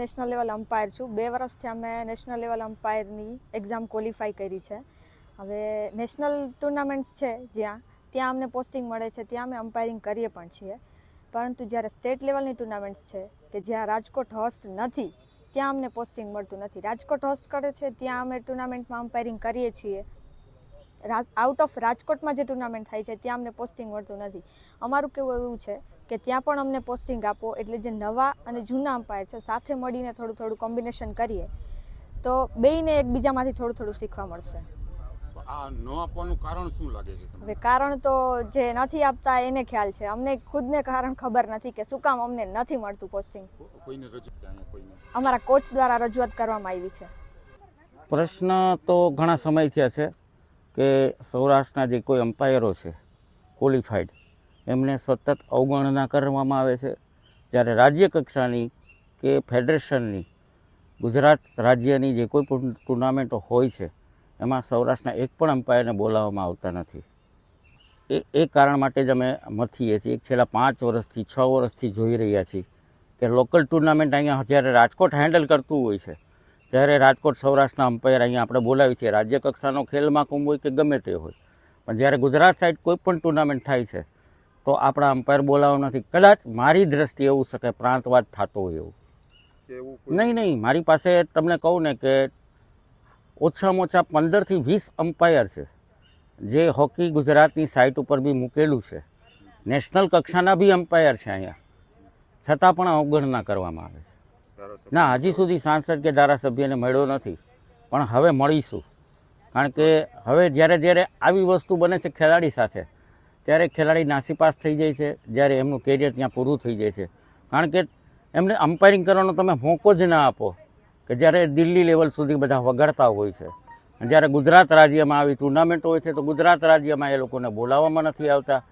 National level umpire છું. બે વર્ષથી અમે નેશનલ લેવલ અમ્પાયરની એક્ઝામ ક્વોલિફાય કરી છે. હવે નેશનલ ટુર્નામેન્ટ્સ છે જ્યાં, ત્યાં અમને પોસ્ટિંગ મળે છે, ત્યાં અમે અમ્પાયરિંગ કરીએ પણ છીએ. પરંતુ જ્યારે સ્ટેટ લેવલની ટુર્નામેન્ટ્સ છે, કે જ્યાં રાજકોટ હોસ્ટ નથી, ત્યાં અમને પોસ્ટિંગ મળતું નથી. રાજકોટ હોસ્ટ કરે છે, ત્યાં અમે ટુર્નામેન્ટમાં અમ્પાયરિંગ કરીએ છીએ. આઉટ ઓફ રાજકોટમાં જે ટુર્નામેન્ટ થાય છે, ત્યાં અમને પોસ્ટિંગ મળતું નથી. અમારું કેવું એવું છે કે ત્યાં પણ અમને પોસ્ટિંગ આપો એટલે જે નવા અને જૂના અમ્પાયર છે સાથે મળીને થોડું થોડું કોમ્બિનેશન કરીએ તો બેયને એકબીજામાંથી થોડું થોડું શીખવા મળશે. ન આપવાનું કારણ શું લાગે હવે કારણ તો જે નથી આપતા એને ખ્યાલ છે. અમને ખુદને કારણ ખબર નથી કે શું કામ અમને નથી મળતું પોસ્ટિંગ અમારા કોચ દ્વારા રજૂઆત કરવામાં આવી છે. પ્રશ્ન તો ઘણા સમય થયા છે કે સૌરાષ્ટ્રના જે કોઈ અમ્પાયરો છે ક્વોલિફાઈડ એમને સતત અવગણના કરવામાં આવે છે. જ્યારે રાજ્ય કક્ષાની કે ફેડરેશનની, ગુજરાત રાજ્યની જે કોઈ પણ ટુર્નામેન્ટો હોય છે, એમાં સૌરાષ્ટ્રના એક પણ અમ્પાયરને બોલાવવામાં આવતા નથી. એ એ કારણ માટે જ અમે મથીએ છીએ. છેલ્લા પાંચ વર્ષથી, છ વર્ષથી જોઈ રહ્યા છીએ કે લોકલ ટુર્નામેન્ટ અહીંયા જ્યારે રાજકોટ હેન્ડલ કરતું હોય છે, ત્યારે રાજકોટ સૌરાષ્ટ્રના અમ્પાયર અહીંયા આપણે બોલાવી છીએ. રાજ્ય કક્ષાનો ખેલ મહાકુંભ હોય કે ગમે તે હોય. પણ જ્યારે ગુજરાત સાઈડ કોઈ પણ ટુર્નામેન્ટ થાય છે તો આપણા અમ્પાયર બોલાવવા નથી. કદાચ મારી દ્રષ્ટિએ એવું શકે પ્રાંતવાદ થતો હોય એવું. નહીં નહીં મારી પાસે તમને કહું ને કે ઓછામાં ઓછા પંદરથી વીસ અમ્પાયર છે. જે હોકી ગુજરાતની સાઇટ ઉપર બી મૂકેલું છે. નેશનલ કક્ષાના બી અમ્પાયર છે અહીંયા. છતાં પણ અવગણના કરવામાં આવે છે. ના હજી સુધી સાંસદ કે ધારાસભ્યને મળ્યો નથી. પણ હવે મળીશું. કારણ કે હવે જ્યારે જ્યારે આવી વસ્તુ બને છે ખેલાડી સાથે ત્યારે ખેલાડી નાસીપાસ થઈ જાય છે, જ્યારે એમનું કેરિયર ત્યાં પૂરું થઈ જાય છે. કારણ કે એમને અમ્પાયરિંગ કરવાનો તમે મોકો જ ના આપો કે જ્યારે દિલ્હી લેવલ સુધી બધા વગાડતા હોય છે. જ્યારે ગુજરાત રાજ્યમાં આવી ટુર્નામેન્ટ હોય છે, તો ગુજરાત રાજ્યમાં એ લોકોને બોલાવવામાં નથી આવતા,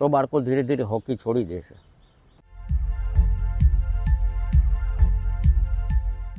તો બાળકો ધીરે ધીરે હોકી છોડી દેશે